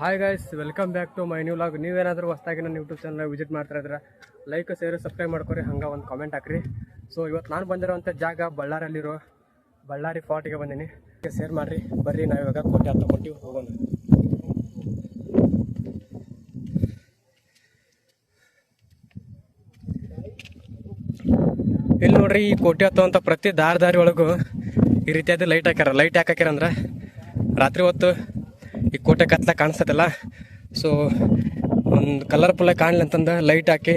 Hi guys welcome back to my new vlog ನೀವೇನಾದರೂ ಹೊಸ್ದಾಗಿ ನನ್ನ ಯೂಟ್ಯೂಬ್ ಚಾನಲ್ ವಿಸಿಟ್ ಮಾಡ್ತಾ ಇದ್ರೆ ಲೈಕ್ ಶೇರ್ ಸಬ್ಸ್ಕ್ರೈಬ್ ಮಾಡ್ಕೊರಿ, ಹಂಗೆ ಒಂದು ಕಾಮೆಂಟ್ ಹಾಕ್ರಿ. ಸೊ ಇವತ್ತು ನಾನು ಬಂದಿರೋವಂಥ ಜಾಗ ಬಳ್ಳಾರಲ್ಲಿರೋ ಬಳ್ಳಾರಿ ಫಾರ್ಟಿಗೆ ಬಂದೀನಿ. ಶೇರ್ ಮಾಡಿರಿ. ಬರ್ರಿ, ನಾವು ಇವಾಗ ಕೋಟೆ ಹತ್ತು ಕೊಟ್ಟಿವಿ, ಹೋಗೋಣ. ಇಲ್ಲಿ ನೋಡ್ರಿ, ಈ ಕೋಟೆ ಅಂತ ಪ್ರತಿ ದಾರಿ ದಾರಿ ಒಳಗೂ ಈ ರೀತಿಯಾದ ಲೈಟ್ ಹಾಕ್ಯಾರ. ಲೈಟ್ ಯಾಕೆ ಹಾಕ್ಯಾರ ಅಂದ್ರೆ, ರಾತ್ರಿ ಹೊತ್ತು ಈ ಕೋಟೆ ಕತ್ಲ ಕಾಣಿಸ್ತದಲ್ಲ. ಸೊ ಒಂದು ಕಲರ್ಫುಲ್ಲಾಗಿ ಕಾಣಲಿ ಅಂತಂದು ಲೈಟ್ ಹಾಕಿ.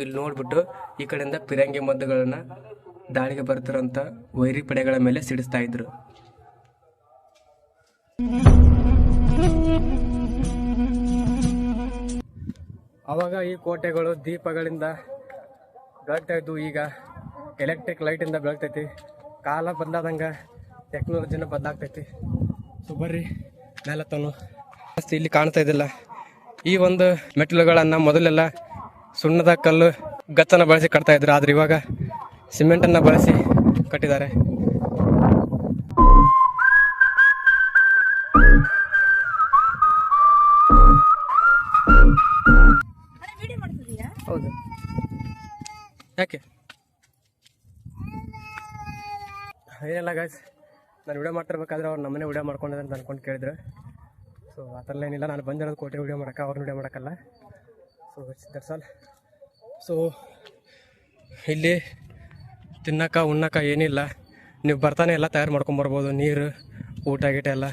ಇಲ್ಲಿ ನೋಡ್ಬಿಟ್ಟು ಈ ಕಡೆಯಿಂದ ಪಿರಂಗಿ ಮದ್ದುಗಳನ್ನ ದಾಳಿಗೆ ಬರ್ತಿರೋಂಥ ವೈರಿ ಪಡೆಗಳ ಮೇಲೆ ಸಿಡಿಸ್ತಾ ಇದ್ರು. ಅವಾಗ ಈ ಕೋಟೆಗಳು ದೀಪಗಳಿಂದ ಬೆಳಗ್ತಾ ಇದ್ವು. ಈಗ ಎಲೆಕ್ಟ್ರಿಕ್ ಲೈಟಿಂದ ಬೆಳಗ್ತೈತಿ. ಕಾಲ ಬಂದಾದಂಗ ಟೆಕ್ನಾಲಜಿನ ಬದಲಾಗ್ತೈತಿ ಸೊ ಬರ್ರಿ ಮೇಲತ್ತನು ಇಲ್ಲಿ ಕಾಣ್ತಾ ಇದ್ದಿಲ್ಲ. ಈ ಒಂದು ಮೆಟ್ಟಿಲುಗಳನ್ನು ಮೊದಲೆಲ್ಲ ಸುಣ್ಣದ ಕಲ್ಲು ಗತ್ತನ್ನು ಬಳಸಿ ಕಟ್ತಾ ಇದ್ರು, ಆದ್ರೆ ಇವಾಗ ಸಿಮೆಂಟನ್ನು ಬಳಸಿ ಕಟ್ಟಿದ್ದಾರೆ. ಹೌದು. ಯಾಕೆ? ಏನಿಲ್ಲ ಗಾಯ್ಸ್ ನಾನು ವಿಡಿಯೋ ಮಾಡ್ತಿರ್ಬೇಕಾದ್ರೆ ಅವ್ರು ನಮ್ಮನೆ ವಿಡಿಯೋ ಮಾಡ್ಕೊಂಡಿದ್ದಾರೆ ಅಂತ ಅನ್ಕೊಂಡು ಕೇಳಿದ್ರು. ಸೊ ಆ ಥರ ಏನಿಲ್ಲ, ನಾನು ಬಂದಿರೋದು ಕೋಟೆ ವಿಡಿಯೋ ಮಾಡೋಕೆ ಅವ್ರನ್ನ ವಿಡಿಯೋ ಮಾಡೋಕ್ಕಲ್ಲ. ಸೊ ದಟ್ಸ್ ಆಲ್ ಸೊ ಇಲ್ಲಿ ತಿನ್ನಕ ಉಣ್ಣಕ್ಕ ಏನಿಲ್ಲ. ನೀವು ಬರ್ತಾನೆ ಎಲ್ಲ ತಯಾರು ಮಾಡ್ಕೊಂಬರ್ಬೋದು ನೀರು, ಊಟ ಗೀಟ ಎಲ್ಲ.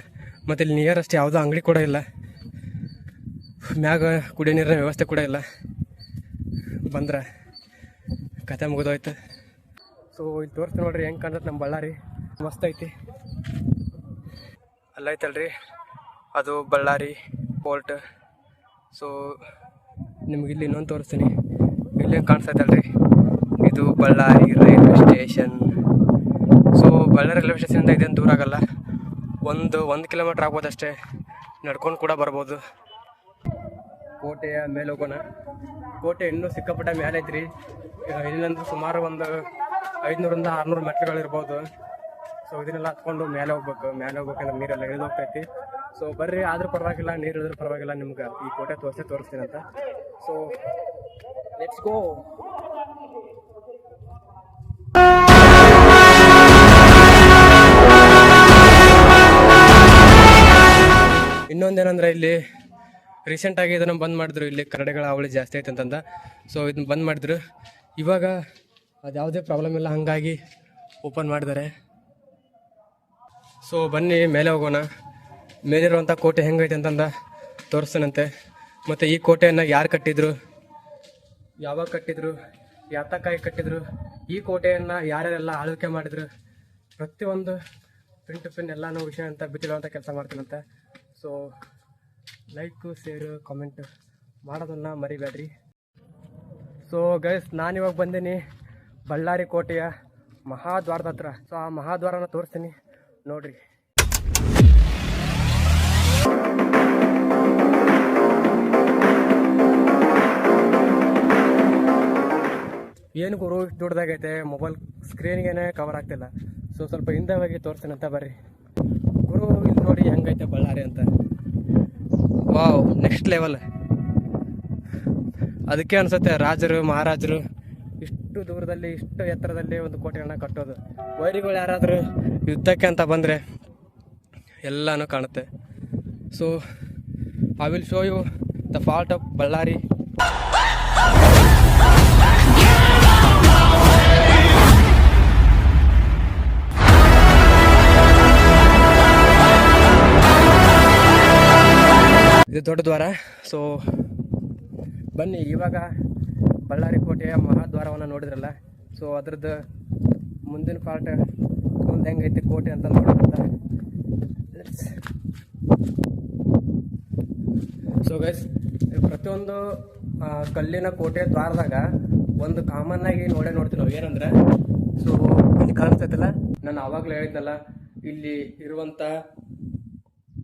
ಮತ್ತು ಇಲ್ಲಿ ನಿಯರೆಸ್ಟ್ ಯಾವುದೋ ಅಂಗಡಿ ಕೂಡ ಇಲ್ಲ. ಮ್ಯಾಗ ಕುಡಿಯೋ ನೀರಿನ ವ್ಯವಸ್ಥೆ ಕೂಡ ಇಲ್ಲ. ಬಂದ್ರೆ ಕತೆ ಮುಗಿದೋಯ್ತು. ಸೊ ಇಲ್ಲಿ ತೋರಿಸ್ತೀನಿ ನೋಡ್ರಿ, ಹೆಂಗೆ ಕಾಣ್ತದೆ ನಮ್ಮ ಬಳ್ಳಾರಿ. ಮಸ್ತ್ ಐತಿ. ಅಲ್ಲೈತಲ್ರಿ ಅದು ಬಳ್ಳಾರಿ ಪೋರ್ಟ್ ಸೊ ನಿಮ್ಗೆ ಇಲ್ಲಿ ಇನ್ನೊಂದು ತೋರಿಸ್ತೀನಿ. ಇಲ್ಲೇ ಕಾಣಿಸ್ತೈತಲ್ರಿ ಇದು Ballari railway station. So Ballari railway ಸ್ಟೇಷನಿಂದ ಇದೇನು ದೂರ ಆಗಲ್ಲ. ಒಂದು ಒಂದು ಕಿಲೋಮೀಟ್ರ್ ಆಗ್ಬೋದು ಅಷ್ಟೇ. ನಡ್ಕೊಂಡು ಕೂಡ ಬರ್ಬೋದು. ಕೋಟೆಯ ಮೇಲೆ ಹೋಗೋಣ. ಕೋಟೆ ಇನ್ನೂ ಸಿಕ್ಕಾಪಟ್ಟೆ ಮೇಲೆ ಐತ್ರಿ. ಇಲ್ಲಿಂದ ಸುಮಾರು ಒಂದು ಐದುನೂರಿಂದ ಆರುನೂರು ಮೆಟ್ಲುಗಳಿರ್ಬೋದು ಸೊ ಇದನ್ನೆಲ್ಲ ಹತ್ಕೊಂಡು ಮೇಲೆ ಹೋಗ್ಬೇಕು. ಮೇಲೆ ಹೋಗ್ಬೇಕಂದ್ರೆ ನೀರೆಲ್ಲ ಇಳಿದು ಹೋಗ್ತೈತಿ ಸೊ ಬರ್ರಿ, ಆದರೂ ಪರವಾಗಿಲ್ಲ, ನೀರು ಇಳಿದ್ರೂ ಪರವಾಗಿಲ್ಲ ನಿಮ್ಗೆ. ಈ ಕೋಟೆ ತೋರಿಸಿ ತೋರಿಸ್ತೀನಿ ಅಂತ. So let's go. ಇನ್ನೊಂದೇನಂದ್ರೆ ಇಲ್ಲಿ ರೀಸೆಂಟಾಗಿ ಇದನ್ನು ಬಂದ್ ಮಾಡಿದ್ರು, ಇಲ್ಲಿ ಕರಡೆಗಳ ಅವಳಿ ಜಾಸ್ತಿ ಐತೆ ಅಂತಂದ. ಸೊ ಇದನ್ನ ಬಂದ್ ಮಾಡಿದ್ರು. ಇವಾಗ ಅದು ಯಾವುದೇ ಪ್ರಾಬ್ಲಮ್ ಇಲ್ಲ, ಹಾಗಾಗಿ ಓಪನ್ ಮಾಡಿದ್ದಾರೆ. ಸೊ ಬನ್ನಿ, ಮೇಲೆ ಹೋಗೋಣ. ಮೇಲಿರುವಂಥ ಕೋಟೆ ಹೆಂಗೈತೆ ಅಂತಂದ ತೋರಿಸ್ತಾನಂತೆ ಮತ್ತು ಈ ಕೋಟೆಯನ್ನು ಯಾರು ಕಟ್ಟಿದ್ರು? ಯಾವಾಗ ಕಟ್ಟಿದ್ರು? ಯಾತಕ್ಕಾಗಿ ಕಟ್ಟಿದ್ರು? ಈ ಕೋಟೆಯನ್ನು ಯಾರ್ಯಾರೆಲ್ಲ ಆಳ್ವಿಕೆ ಮಾಡಿದ್ರು? ಪ್ರತಿಯೊಂದು ಪಿನ್ ಟು ಪಿನ್ ಎಲ್ಲಾನು ವಿಷಯ ಅಂತ ಬಿಟ್ಟಿರುವಂಥ ಕೆಲಸ ಮಾಡ್ತೀನಂತೆ. ಸೊ ಲೈಕು ಶೇರು ಕಾಮೆಂಟ್ ಮಾಡೋದನ್ನ ಮರಿಬೇಡ್ರಿ. ಸೊ ಗೈಸ್ ನಾನಿವಾಗ ಬಂದೀನಿ ಬಳ್ಳಾರಿ ಕೋಟೆಯ ಮಹಾದ್ವಾರದ ಹತ್ರ. ಸೊ ಆ ಮಹಾದ್ವಾರನ ತೋರಿಸ್ತೀನಿ. ನೋಡ್ರಿ. ಏನು ಗುರು ದೊಡ್ಡದಾಗೈತೆ ಮೊಬೈಲ್ ಸ್ಕ್ರೀನ್ಗೇನೆ ಕವರ್ ಆಗ್ತಿಲ್ಲ. ಸೊ ಸ್ವಲ್ಪ ಹಿಂದೆ ಹೋಗಿ ತೋರಿಸ್ತೀನಿ ಅಂತ ಬರ್ರಿ. ಗುರು, ಇಲ್ಲಿ ನೋಡಿ ಹೆಂಗೈತೆ ಬಳ್ಳಾರಿ ಅಂತ. ವಾವ್ ನೆಕ್ಸ್ಟ್ ಲೆವೆಲ್ ಅದಕ್ಕೆ ಅನ್ಸುತ್ತೆ ರಾಜರು, ಮಹಾರಾಜರು, ಇಷ್ಟು ದೂರದಲ್ಲಿ, ಇಷ್ಟು ಎತ್ತರದಲ್ಲಿ ಒಂದು ಕೋಟೆಗಳನ್ನ ಕಟ್ಟೋದು. ವೈರಿಗಳು ಯಾರಾದರೂ ಯುದ್ಧಕ್ಕೆ ಅಂತ ಬಂದರೆ ಎಲ್ಲನೂ ಕಾಣುತ್ತೆ. So I will show you the fault of Ballari ಇದು ದೊಡ್ಡ ದ್ವಾರ. ಸೊ ಬನ್ನಿ, ಇವಾಗ ಬಳ್ಳಾರಿ ಕೋಟೆಯ ಮಹಾದ್ವಾರವನ್ನು ನೋಡಿದ್ರಲ್ಲ? ಸೊ ಅದ್ರದ್ದು ಮುಂದಿನ ಪಾರ್ಟ್ ಮುಂದೆ ಹೆಂಗೈತಿ ಕೋಟೆ ಅಂತ ನೋಡೋದಂತ ಸೊ ಗೈಸ್ ಪ್ರತಿಯೊಂದು ಕಲ್ಲಿನ ಕೋಟೆ ದ್ವಾರದಾಗ ಒಂದು ಕಾಮನ್ ಆಗಿ ನೋಡೇ ನೋಡ್ತೀವಿ ನಾವು. ಏನಂದ್ರೆ ಸೊ ಇಲ್ಲಿ ಕಾಣಿಸ್ತೈತಲ್ಲ? ನಾನು ಆವಾಗಲೇ ಹೇಳಿದ್ನಲ್ಲ, ಇಲ್ಲಿ ಇರುವಂಥ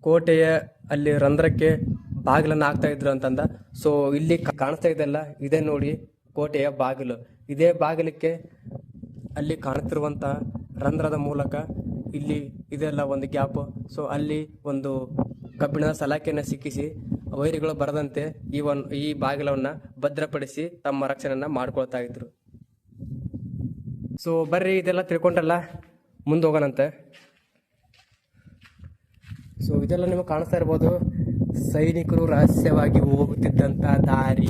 ಕೋಟೆಯ ಅಲ್ಲಿ ರಂಧ್ರಕ್ಕೆ ಬಾಗಿಲನ್ನು ಹಾಕ್ತಾ ಇದ್ರು ಅಂತಂದ. ಸೊ ಇಲ್ಲಿ ಕಾಣಿಸ್ತಾ ಇದೆಲ್ಲ, ಇದೇ ನೋಡಿ ಕೋಟೆಯ ಬಾಗಿಲು. ಇದೇ ಬಾಗಿಲಕ್ಕೆ ಅಲ್ಲಿ ಕಾಣುತ್ತಿರುವಂತಹ ರಂಧ್ರದ ಮೂಲಕ ಇಲ್ಲಿ ಇದೆಲ್ಲ ಒಂದು ಗ್ಯಾಪ್. ಸೊ ಅಲ್ಲಿ ಒಂದು ಕಬ್ಬಿಣದ ಸಲಾಕೆಯನ್ನು ಸಿಕ್ಕಿಸಿ, ವೈರಿಗಳು ಬರದಂತೆ ಈ ಒನ್, ಈ ಬಾಗಿಲವನ್ನು ಭದ್ರಪಡಿಸಿ ತಮ್ಮ ರಕ್ಷಣೆಯನ್ನು ಮಾಡ್ಕೊಳ್ತಾ ಇದ್ರು. ಸೊ ಬರ್ರಿ, ಇದೆಲ್ಲ ತಿಳ್ಕೊಂಡ್ರಲ್ಲ? ಮುಂದೆ ಹೋಗೋಣಂತೆ. ಸೊ ಇದೆಲ್ಲ ನಿಮಗೆ ಕಾಣಿಸ್ತಾ ಇರ್ಬೋದು. ಸೈನಿಕರು ರಹಸ್ಯವಾಗಿ ಹೋಗುತ್ತಿದ್ದಂಥ ದಾರಿ.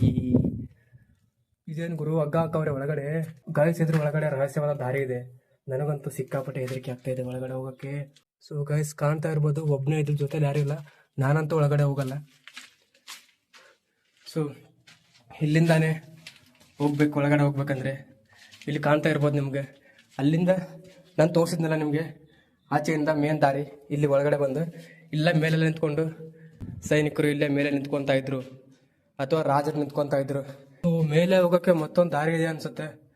ಇದೇನು ಗುರು? ಹಗ್ಗ ಹಾಕವ್ರೆ ಒಳಗಡೆ. ಗಾಯಸ್ ಇದ್ರ ಒಳಗಡೆ ರಹಸ್ಯವಾದ ದಾರಿ ಇದೆ. ನನಗಂತೂ ಸಿಕ್ಕಾಪಟ್ಟೆ ಹೆದರಿಕೆ ಆಗ್ತಾ ಇದೆ ಒಳಗಡೆ ಹೋಗೋಕ್ಕೆ. ಸೊ ಗೈಸ್ ಕಾಣ್ತಾ ಇರ್ಬೋದು ಒಬ್ಬನೇ ಇದ್ರ ಜೊತೆ ಯಾರೂ ಇಲ್ಲ. ನಾನಂತೂ ಒಳಗಡೆ ಹೋಗಲ್ಲ. ಸೊ ಇಲ್ಲಿಂದಾನೆ ಹೋಗ್ಬೇಕು, ಒಳಗಡೆ ಹೋಗ್ಬೇಕಂದ್ರೆ. ಇಲ್ಲಿ ಕಾಣ್ತಾ ಇರ್ಬೋದು ನಿಮಗೆ. ಅಲ್ಲಿಂದ ನಾನು ತೋರಿಸಿದ್ನಲ್ಲ ನಿಮಗೆ, ಆಚೆಯಿಂದ ಮೇನ್ ದಾರಿ. ಇಲ್ಲಿ ಒಳಗಡೆ ಬಂದು, ಇಲ್ಲ ಮೇಲೆಲ್ಲ ನಿಂತ್ಕೊಂಡು ಸೈನಿಕರು ಇಲ್ಲೇ ಮೇಲೆ ನಿಂತ್ಕೊತಾ ಇದ್ರು ಅಥವಾ ರಾಜರು ನಿಂತ್ಕೊತಾ ಇದ್ರು. ಮೇಲೆ ಹೋಗೋಕ್ಕೆ ಮತ್ತೊಂದು ದಾರಿ ಇದೆ ಅನ್ಸುತ್ತೆ.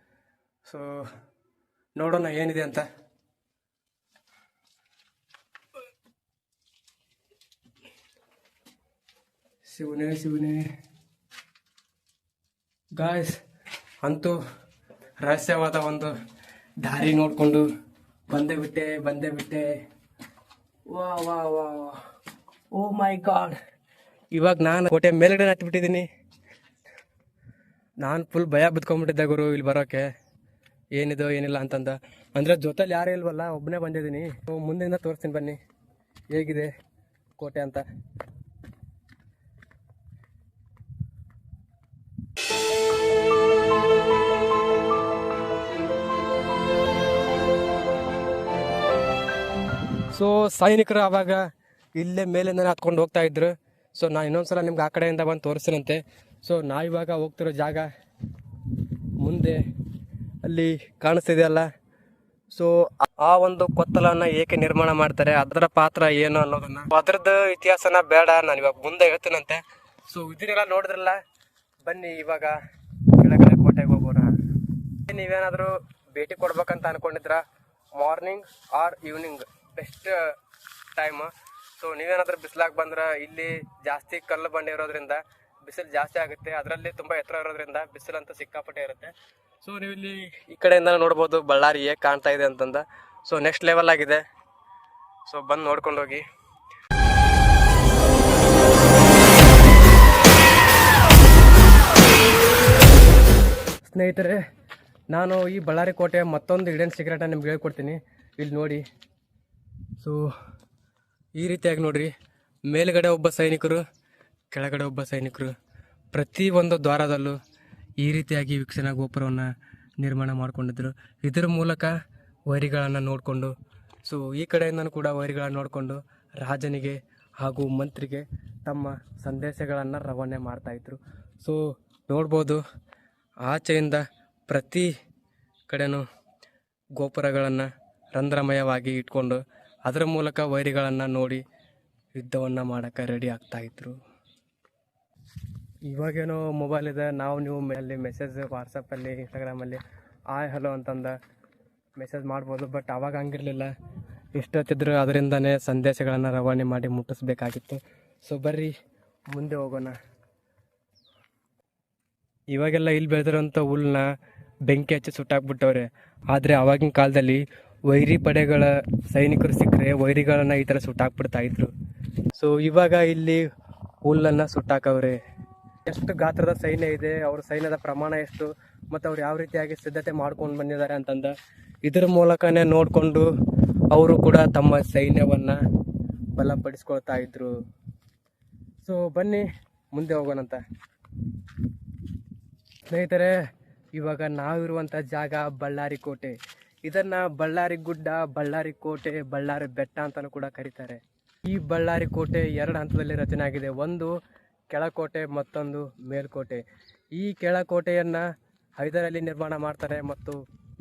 ಸೊ ನೋಡೋಣ ಏನಿದೆ ಅಂತ. ಶಿವನೇ ಶಿವನೇ. ಗಾಯ್ಸ್ ಅಂತೂ ರಹಸ್ಯವಾದ ಒಂದು ದಾರಿ ನೋಡಿಕೊಂಡು ಬಂದೇ ಬಿಟ್ಟೆ ಬಂದೇ ಬಿಟ್ಟೆ. ವಾ ವಾ ವಾ ವಾ. ಓ ಮೈ ಗಾಡ್ ಇವಾಗ ನಾನು ಕೋಟೆ ಮೇಲ್ಗಡೆ ಹತ್ಬಿಟ್ಟಿದ್ದೀನಿ. ನಾನು ಫುಲ್ ಭಯ ಬಿದ್ಕೊಂಡ್ಬಿಟ್ಟಿದ್ದೆ ಗುರು ಇಲ್ಲಿ ಬರೋಕ್ಕೆ ಏನಿದೋ, ಏನಿಲ್ಲ ಅಂತಂದ. ಅಂದರೆ ಜೊತೆಲಿ ಯಾರೂ ಇಲ್ವಲ್ಲ ಒಬ್ಬನೇ ಬಂದಿದ್ದೀನಿ. ಮುಂದೆಯಿಂದ ತೋರಿಸ್ತೀನಿ ಬನ್ನಿ. ಹೇಗಿದೆ ಕೋಟೆ ಅಂತ. ಸೊ ಸೈನಿಕರು ಆವಾಗ ಇಲ್ಲೇ ಮೇಲಿಂದ ಹತ್ಕೊಂಡು ಹೋಗ್ತಾ ಇದ್ರು. ಸೊ ನಾನು ಇನ್ನೊಂದ್ಸಲ ನಿಮ್ಗೆ ಆ ಕಡೆಯಿಂದ ಬಂದು ತೋರಿಸ್ತೀನಂತೆ. ಸೊ ನಾ ಇವಾಗ ಹೋಗ್ತಿರೋ ಜಾಗ ಮುಂದೆ ಅಲ್ಲಿ ಕಾಣಿಸ್ತಿದೆಯಲ್ಲ. ಸೊ ಆ ಒಂದು ಕೊತ್ತಲನ್ನ ಏಕೆ ನಿರ್ಮಾಣ ಮಾಡ್ತಾರೆ, ಅದರ ಪಾತ್ರ ಏನು ಅನ್ನೋದನ್ನ. ಅದ್ರದ್ದು ಇತಿಹಾಸನ ಬೇಡ, ನಾನು ಇವಾಗ ಮುಂದೆ ಹೇಳ್ತೀನಂತೆ. ಸೊ ಇದನ್ನೆಲ್ಲ ನೋಡಿದ್ರಲ್ಲ, ಬನ್ನಿ ಇವಾಗ ಕೆಳಗಡೆ ಕೋಟೆಗೆ ಹೋಗೋಣ. ನೀವೇನಾದರೂ ಭೇಟಿ ಕೊಡ್ಬೇಕಂತ ಅನ್ಕೊಂಡಿದ್ರ? Morning or evening best time so ನೀವೇನಾದ್ರೂ ಬಿಸಿಲಾಗಿ ಬಂದ್ರೆ ಇಲ್ಲಿ ಜಾಸ್ತಿ ಕಲ್ಲು ಬಂಡೆ ಇರೋದ್ರಿಂದ ಬಿಸಿಲು ಜಾಸ್ತಿ ಆಗುತ್ತೆ. ಅದರಲ್ಲಿ ತುಂಬ ಎತ್ತರ ಇರೋದ್ರಿಂದ ಅಂತ ಸಿಕ್ಕಾಪಟ್ಟೆ ಇರುತ್ತೆ. ಸೊ ನೀವು ಇಲ್ಲಿ ಈ ಕಡೆಯಿಂದ ನೋಡ್ಬೋದು ಬಳ್ಳಾರಿ ಹೇಗೆ ಕಾಣ್ತಾ ಇದೆ ಅಂತಂದ. ಸೊ ನೆಕ್ಸ್ಟ್ ಲೆವೆಲ್ ಆಗಿದೆ. ಸೊ ಬಂದು ನೋಡ್ಕೊಂಡು ಹೋಗಿ ಸ್ನೇಹಿತರೆ, ನಾನು ಈ ಬಳ್ಳಾರಿ ಕೋಟೆಯ ಮತ್ತೊಂದು ಹಿಡನ್ ಸೀಕ್ರೆಟನ್ನು ನಿಮ್ಗೆ ಹೇಳ್ಕೊಡ್ತೀನಿ. ಇಲ್ಲಿ ನೋಡಿ. ಸೊ ಈ ರೀತಿಯಾಗಿ ನೋಡ್ರಿ. ಮೇಲ್ಗಡೆ ಒಬ್ಬ ಸೈನಿಕರು, ಕೆಳಗಡೆ ಒಬ್ಬ ಸೈನಿಕರು, ಪ್ರತಿ ಒಂದು ದ್ವಾರದಲ್ಲೂ ಈ ರೀತಿಯಾಗಿ ವೀಕ್ಷಣಾ ಗೋಪುರವನ್ನು ನಿರ್ಮಾಣ ಮಾಡಿಕೊಂಡಿದ್ರು. ಇದರ ಮೂಲಕ ವೈರಿಗಳನ್ನು ನೋಡಿಕೊಂಡು ಸೊ ಈ ಕಡೆಯಿಂದನೂ ಕೂಡ ವೈರಿಗಳನ್ನು ನೋಡಿಕೊಂಡು ರಾಜನಿಗೆ ಹಾಗೂ ಮಂತ್ರಿಗೆ ತಮ್ಮ ಸಂದೇಶಗಳನ್ನು ರವಾನೆ ಮಾಡ್ತಾಯಿದ್ರು ಸೊ ನೋಡ್ಬೋದು, ಆಚೆಯಿಂದ ಪ್ರತಿ ಕಡೆನೂ ಗೋಪುರಗಳನ್ನು ರಂಧ್ರಮಯವಾಗಿ ಇಟ್ಕೊಂಡು ಅದರ ಮೂಲಕ ವೈರಿಗಳನ್ನು ನೋಡಿ ಯುದ್ಧವನ್ನು ಮಾಡೋಕ್ಕೆ ರೆಡಿ ಆಗ್ತಾಯಿದ್ರು ಇವಾಗೇನೋ ಮೊಬೈಲ್ ಇದೆ. ನಾವು ನೀವು ಅಲ್ಲಿ ಮೆಸೇಜ್ ವಾಟ್ಸಪ್ಪಲ್ಲಿ ಇನ್ಸ್ಟಾಗ್ರಾಮಲ್ಲಿ ಆಯ್ ಹಲೋ ಅಂತಂದ ಮೆಸೇಜ್ ಮಾಡ್ಬೋದು ಬಟ್ ಅವಾಗ ಹಂಗಿರಲಿಲ್ಲ. ಇಷ್ಟೊತ್ತಿದ್ರು ಅದರಿಂದನೇ ಸಂದೇಶಗಳನ್ನು ರವಾನೆ ಮಾಡಿ ಮುಟ್ಟಿಸ್ಬೇಕಾಗಿತ್ತು. ಸೊ ಬರ್ರಿ, ಮುಂದೆ ಹೋಗೋಣ. ಇವಾಗೆಲ್ಲ ಇಲ್ಲಿ ಬೆಳೆದಿರೋಂಥ ಹುಲ್ಲನ್ನ ಬೆಂಕಿ ಹಚ್ಚಿ ಸುಟ್ಟಾಕ್ಬಿಟ್ಟವ್ರೆ. ಆದರೆ ಆವಾಗಿನ ಕಾಲದಲ್ಲಿ ವೈರಿ ಪಡೆಗಳ ಸೈನಿಕರು ಸಿಕ್ಕರೆ ವೈರಿಗಳನ್ನ ಈ ಥರ ಸುಟ್ಟಾಕ್ಬಿಡ್ತಾ ಇದ್ರು. ಸೊ ಇವಾಗ ಇಲ್ಲಿ ಹುಲ್ಲನ್ನು ಸುಟ್ಟಾಕವ್ರೆ. ಎಷ್ಟು ಗಾತ್ರದ ಸೈನ್ಯ ಇದೆ, ಅವ್ರ ಸೈನ್ಯದ ಪ್ರಮಾಣ ಎಷ್ಟು, ಮತ್ತು ಅವ್ರು ಯಾವ ರೀತಿಯಾಗಿ ಸಿದ್ಧತೆ ಮಾಡ್ಕೊಂಡು ಬಂದಿದ್ದಾರೆ ಅಂತಂದ ಇದರ ಮೂಲಕನೇ ನೋಡಿಕೊಂಡು ಅವರು ಕೂಡ ತಮ್ಮ ಸೈನ್ಯವನ್ನು ಬಲಪಡಿಸ್ಕೊಳ್ತಾ ಇದ್ರು. ಸೊ ಬನ್ನಿ, ಮುಂದೆ ಹೋಗೋಣಂತ. ಸ್ನೇಹಿತರೆ, ಇವಾಗ ನಾವಿರುವಂಥ ಜಾಗ ಬಳ್ಳಾರಿ ಕೋಟೆ. ಇದನ್ನು ಬಳ್ಳಾರಿ ಗುಡ್ಡ, ಬಳ್ಳಾರಿ ಕೋಟೆ, ಬಳ್ಳಾರಿ ಬೆಟ್ಟ ಅಂತಾನು ಕೂಡ ಕರೀತಾರೆ. ಈ ಬಳ್ಳಾರಿ ಕೋಟೆ ಎರಡು ಹಂತದಲ್ಲಿ ರಚನೆ ಆಗಿದೆ. ಒಂದು ಕೆಳಕೋಟೆ, ಮತ್ತೊಂದು ಮೇಲ್ಕೋಟೆ. ಈ ಕೆಳಕೋಟೆಯನ್ನು ಹೈದರಲ್ಲಿ ನಿರ್ಮಾಣ ಮಾಡ್ತಾರೆ ಮತ್ತು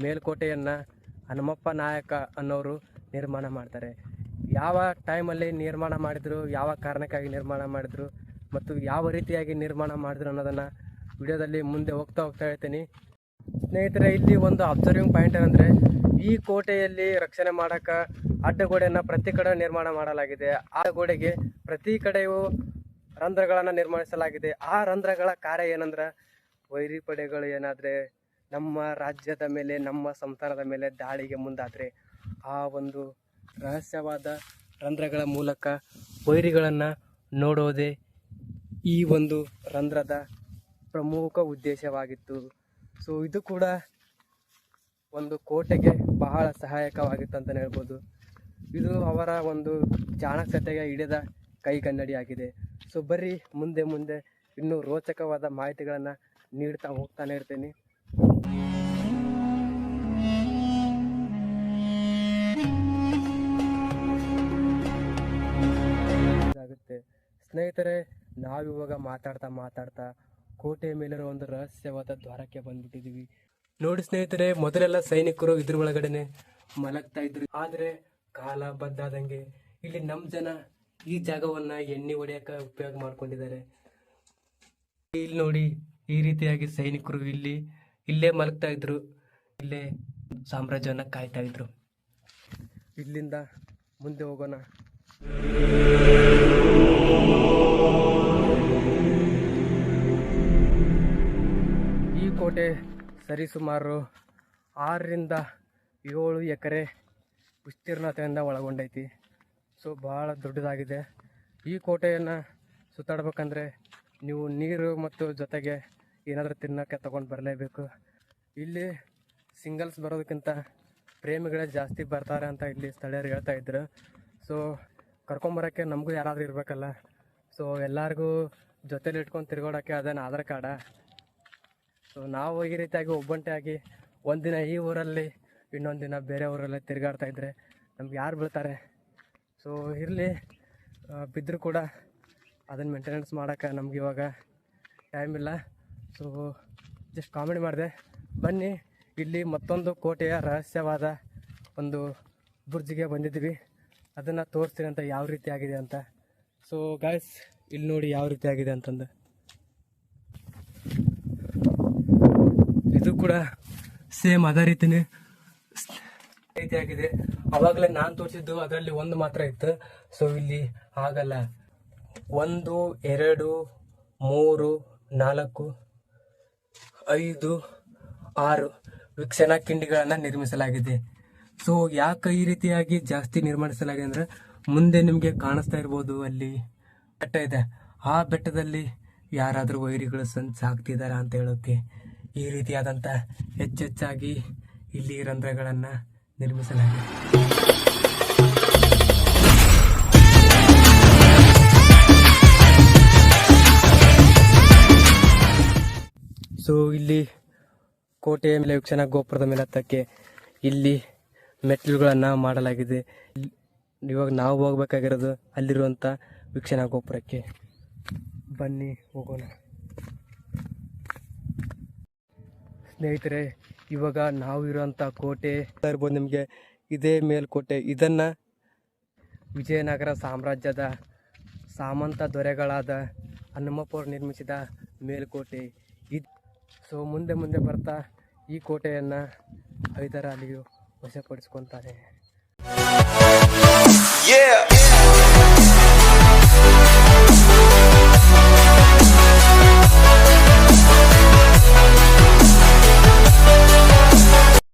ಮೇಲ್ಕೋಟೆಯನ್ನು ಹನುಮಪ್ಪ ನಾಯಕ ಅನ್ನೋರು ನಿರ್ಮಾಣ ಮಾಡ್ತಾರೆ. ಯಾವ ಟೈಮಲ್ಲಿ ನಿರ್ಮಾಣ ಮಾಡಿದ್ರು, ಯಾವ ಕಾರಣಕ್ಕಾಗಿ ನಿರ್ಮಾಣ ಮಾಡಿದ್ರು ಮತ್ತು ಯಾವ ರೀತಿಯಾಗಿ ನಿರ್ಮಾಣ ಮಾಡಿದ್ರು ಅನ್ನೋದನ್ನು ವಿಡಿಯೋದಲ್ಲಿ ಮುಂದೆ ಹೋಗ್ತಾ ಹೋಗ್ತಾ ಹೇಳ್ತೀನಿ. ಸ್ನೇಹಿತರೆ, ಇಲ್ಲಿ ಒಂದು ಅಬ್ಸರ್ವಿಂಗ್ ಪಾಯಿಂಟ್ ಏನಂದರೆ, ಈ ಕೋಟೆಯಲ್ಲಿ ರಕ್ಷಣೆ ಮಾಡೋಕೆ ಅಡ್ಡಗೋಡೆಯನ್ನು ಪ್ರತಿ ಕಡೆ ನಿರ್ಮಾಣ ಮಾಡಲಾಗಿದೆ. ಆ ಗೋಡೆಗೆ ಪ್ರತಿ ಕಡೆಯೂ ರಂಧ್ರಗಳನ್ನು ನಿರ್ಮಿಸಲಾಗಿದೆ ಆ ರಂಧ್ರಗಳ ಕಾರ್ಯ ಏನಂದ್ರೆ ವೈರಿ ಪಡೆಗಳು ಏನಾದರೆ ನಮ್ಮ ರಾಜ್ಯದ ಮೇಲೆ, ನಮ್ಮ ಸಂಸ್ಥಾನದ ಮೇಲೆ ದಾಳಿಗೆ ಮುಂದಾದರೆ, ಆ ಒಂದು ರಹಸ್ಯವಾದ ರಂಧ್ರಗಳ ಮೂಲಕ ವೈರಿಗಳನ್ನು ನೋಡೋದೇ ಈ ಒಂದು ರಂಧ್ರದ ಪ್ರಮುಖ ಉದ್ದೇಶವಾಗಿತ್ತು. ಸೊ ಇದು ಕೂಡ ಒಂದು ಕೋಟೆಗೆ ಬಹಳ ಸಹಾಯಕವಾಗಿತ್ತು ಅಂತಲೇ ಹೇಳ್ಬೋದು. ಇದು ಅವರ ಒಂದು ಚಾಣಕ್ಯತೆಗೆ ಹಿಡಿದ ಕೈಗನ್ನಡಿಯಾಗಿದೆ ಸೊ ಬರ್ರಿ ಮುಂದೆ ಮುಂದೆ ಇನ್ನೂ ರೋಚಕವಾದ ಮಾಹಿತಿಗಳನ್ನು ನೀಡ್ತಾ ಹೋಗ್ತಾನೆ ಇರ್ತೀನಿ. ಆಗುತ್ತೆ ಸ್ನೇಹಿತರೆ, ನಾವಿವಾಗ ಮಾತಾಡ್ತಾ ಮಾತಾಡ್ತಾ ಕೋಟೆಯ ಮೇಲಿರೋ ಒಂದು ರಹಸ್ಯವಾದ ದ್ವಾರಕ್ಕೆ ಬಂದ್ಬಿಟ್ಟಿದೀವಿ. ನೋಡಿ ಸ್ನೇಹಿತರೆ, ಮೊದಲೆಲ್ಲ ಸೈನಿಕರು ಇದ್ರ ಒಳಗಡೆನೆ ಮಲಗ್ತಾ ಇದ್ರು. ಆದ್ರೆ ಕಾಲ ಬದ್ದಾದಂಗೆ ಇಲ್ಲಿ ನಮ್ ಜನ ಈ ಜಾಗವನ್ನ ಎಣ್ಣೆ ಹೊಡೆಯಕ ಉಪಯೋಗ ಮಾಡ್ಕೊಂಡಿದ್ದಾರೆ. ಇಲ್ಲಿ ನೋಡಿ ಈ ರೀತಿಯಾಗಿ ಸೈನಿಕರು ಇಲ್ಲಿ, ಇಲ್ಲೇ ಮಲಗ್ತಾ ಇದ್ರು. ಇಲ್ಲೇ ಸಾಮ್ರಾಜ್ಯವನ್ನ ಕಾಯ್ತಾ ಇದ್ರು. ಇಲ್ಲಿಂದ ಮುಂದೆ ಹೋಗೋಣ. ಕೋಟೆ ಸರಿಸುಮಾರು ಆರರಿಂದ ಏಳು ಎಕರೆ ವಿಸ್ತೀರ್ಣತೆಯಿಂದ ಒಳಗೊಂಡೈತಿ. ಸೊ, ಭಾಳ ದೊಡ್ಡದಾಗಿದೆ. ಈ ಕೋಟೆಯನ್ನು ಸುತ್ತಾಡ್ಬೇಕಂದ್ರೆ ನೀವು ನೀರು ಮತ್ತು ಜೊತೆಗೆ ಏನಾದರೂ ತಿನ್ನೋಕ್ಕೆ ತೊಗೊಂಡು ಬರಲೇಬೇಕು. ಇಲ್ಲಿ ಸಿಂಗಲ್ಸ್ ಬರೋದಕ್ಕಿಂತ ಪ್ರೇಮಿಗಳೇ ಜಾಸ್ತಿ ಬರ್ತಾರೆ ಅಂತ ಇಲ್ಲಿ ಸ್ಥಳೀಯರು ಹೇಳ್ತಾ ಇದ್ರು. ಸೊ, ಕರ್ಕೊಂಬರೋಕ್ಕೆ ನಮಗೂ ಯಾರಾದರೂ ಇರಬೇಕಲ್ಲ. ಸೊ, ಎಲ್ಲರಿಗೂ ಜೊತೇಲಿ ಇಟ್ಕೊಂಡು ತಿರ್ಗೋಡೋಕ್ಕೆ ಅದೇನು ಆಧಾರ್ ಕಾರ್ಡ? ಸೊ ನಾವು ಈ ರೀತಿಯಾಗಿ ಒಬ್ಬಂಟಿಯಾಗಿ ಒಂದಿನ ಈ ಊರಲ್ಲಿ, ಇನ್ನೊಂದು ದಿನ ಬೇರೆ ಊರಲ್ಲಿ ತಿರುಗಾಡ್ತಾ ಇದ್ದರೆ ನಮ್ಗೆ ಯಾರು ಬೀಳ್ತಾರೆ? ಸೊ ಇರಲಿ. ಬಿದ್ದರೂ ಕೂಡ ಅದನ್ನು ಮೇಂಟೆನೆನ್ಸ್ ಮಾಡೋಕ್ಕೆ ನಮ್ಗೆ ಇವಾಗ ಟೈಮ್ ಇಲ್ಲ. ಸೊ ಜಸ್ಟ್ ಕಾಮಿಡಿ ಮಾಡಿದೆ. ಬನ್ನಿ, ಇಲ್ಲಿ ಮತ್ತೊಂದು ಕೋಟೆಯ ರಹಸ್ಯವಾದ ಒಂದು ಬುರ್ಜಿಗೆ ಬಂದಿದ್ದೀವಿ. ಅದನ್ನು ತೋರಿಸ್ತೀನಿ ಅಂತ ಯಾವ ರೀತಿ ಆಗಿದೆ ಅಂತ. ಸೊ ಗಾಯ್ಸ್ ಇಲ್ಲಿ ನೋಡಿ ಯಾವ ರೀತಿ ಆಗಿದೆ ಅಂತಂದು ಇದು ಕೂಡ ಸೇಮ್ ಅದೇ ರೀತಿನೇ ರೀತಿಯಾಗಿದೆ. ಅವಾಗಲೇ ನಾನು ತೋರಿಸಿದ್ದು ಅದರಲ್ಲಿ ಒಂದು ಮಾತ್ರ ಇತ್ತು. ಸೊ ಇಲ್ಲಿ ಆಗಲ್ಲ. ಒಂದು, ಎರಡು, ಮೂರು, ನಾಲ್ಕು, ಐದು, ಆರು ವೀಕ್ಷಣಾ ಕಿಂಡಿಗಳನ್ನು ನಿರ್ಮಿಸಲಾಗಿದೆ. ಸೊ ಯಾಕೆ ಈ ರೀತಿಯಾಗಿ ಜಾಸ್ತಿ ನಿರ್ಮಿಸಲಾಗಿದೆ ಅಂದರೆ ಮುಂದೆ ನಿಮಗೆ ಕಾಣಿಸ್ತಾ ಇರ್ಬೋದು ಅಲ್ಲಿ ಬೆಟ್ಟ ಇದೆ. ಆ ಬೆಟ್ಟದಲ್ಲಿ ಯಾರಾದರೂ ವೈರಿಗಳು ಸಂಚಾಗ್ತಿದ್ದಾರೆ ಅಂತ ಹೇಳೋಕ್ಕೆ ಈ ರೀತಿಯಾದಂಥ ಹೆಚ್ಚೆಚ್ಚಾಗಿ ಇಲ್ಲಿ ರಂಧ್ರಗಳನ್ನು ನಿರ್ಮಿಸಲಾಗಿದೆ. ಸೊ ಇಲ್ಲಿ ಕೋಟೆಯ ಮೇಲೆ, ವೀಕ್ಷಣ ಗೋಪುರದ ಮೇಲೆ ಹತ್ತಕ್ಕೆ ಇಲ್ಲಿ ಮೆಟ್ಟಿಲುಗಳನ್ನು ಮಾಡಲಾಗಿದೆ. ಇವಾಗ ನಾವು ಹೋಗ್ಬೇಕಾಗಿರೋದು ಅಲ್ಲಿರುವಂಥ ವೀಕ್ಷಣಾ ಗೋಪುರಕ್ಕೆ ಬನ್ನಿ ಹೋಗೋಣ. ಸ್ನೇಹಿತರೆ ಇವಾಗ ನಾವು ಇರೋಂಥ ಕೋಟೆ ಇರ್ಬೋದು ನಿಮಗೆ. ಇದೇ ಮೇಲ್ಕೋಟೆ ಇದನ್ನು ವಿಜಯನಗರ ಸಾಮ್ರಾಜ್ಯದ ಸಾಮಂತ ದೊರೆಗಳಾದ ಹನುಮಪ್ಪವ್ರು ನಿರ್ಮಿಸಿದ ಮೇಲ್ಕೋಟೆ ಇದು ಸೊ ಮುಂದೆ ಮುಂದೆ ಬರ್ತಾ ಈ ಕೋಟೆಯನ್ನು ಹೈದರಾಲಿಯು ವಶಪಡಿಸ್ಕೊತಾರೆ Yeah.